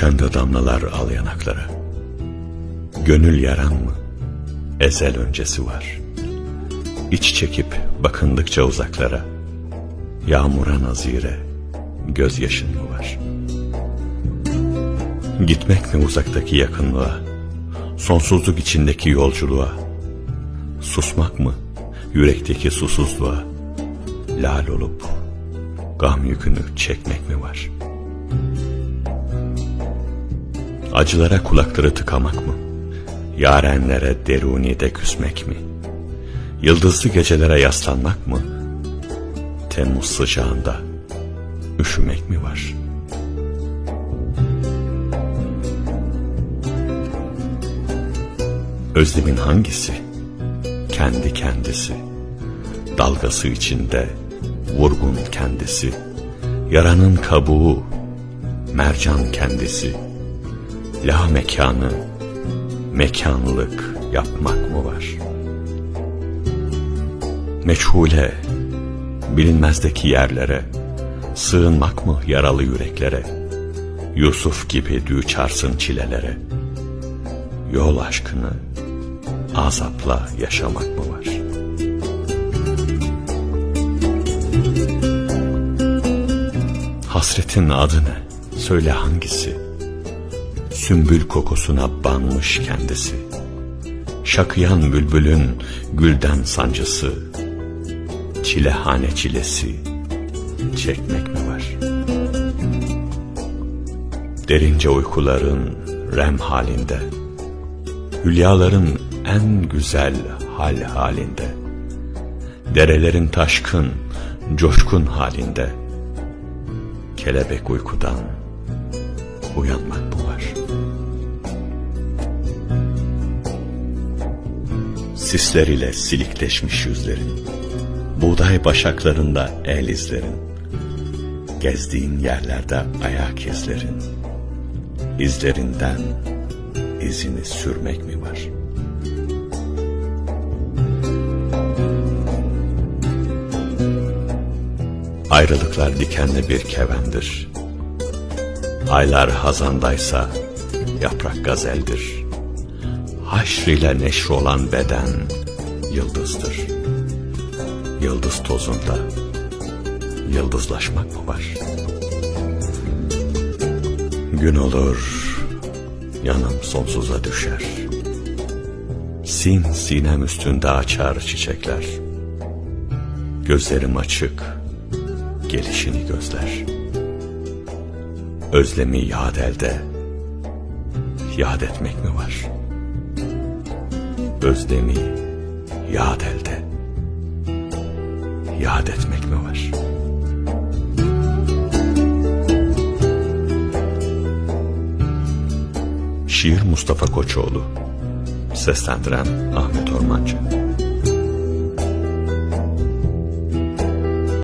de damlalar al yanaklara. Gönül yaran mı? Ezel öncesi var. İç çekip bakındıkça uzaklara. Yağmura nazire gözyaşın mı var? Gitmek mi uzaktaki yakınlığa? Sonsuzluk içindeki yolculuğa? Susmak mı yürekteki susuzluğa? Lal olup gam yükünü çekmek mi var? Acılara kulakları tıkamak mı? Yarenlere derunide küsmek mi? Yıldızlı gecelere yaslanmak mı? Temmuz sıcağında üşümek mi var? Özlemin hangisi? Kendi kendisi. Dalgası içinde vurgun kendisi. Yaranın kabuğu mercan kendisi. La mekanı mekanlık yapmak mı var? Meçhule, bilinmezdeki yerlere, sığınmak mı yaralı yüreklere, Yusuf gibi düçarsın çilelere, yol aşkını azapla yaşamak mı var? Hasretin adı ne? Söyle hangisi? Sümbül kokusuna banmış kendisi. Şakıyan bülbülün gülden sancısı. Çilehane çilesi çekmek mi var? Derince uykuların rem halinde. Hülyaların en güzel hal halinde. Derelerin taşkın, coşkun halinde. Kelebek uykudan uyanmak mı var? Sisler ile silikleşmiş yüzlerin, buğday başaklarında el izlerin, gezdiğin yerlerde ayak izlerin, izlerinden izini sürmek mi var? Ayrılıklar dikenli bir kevendir. Aylar hazandaysa yaprak gazeldir. Haşr ile neşr beden yıldızdır. Yıldız tozunda yıldızlaşmak mı var? Gün olur, yanım sonsuza düşer. Sin sinem üstünde açar çiçekler. Gözlerim açık, gelişini gözler. Özlemi yad elde, yad etmek mi var? Özlemi yad elde, yad etmek mi var? Şiir Mustafa Koçoğlu. Seslendiren Ahmet Ormancı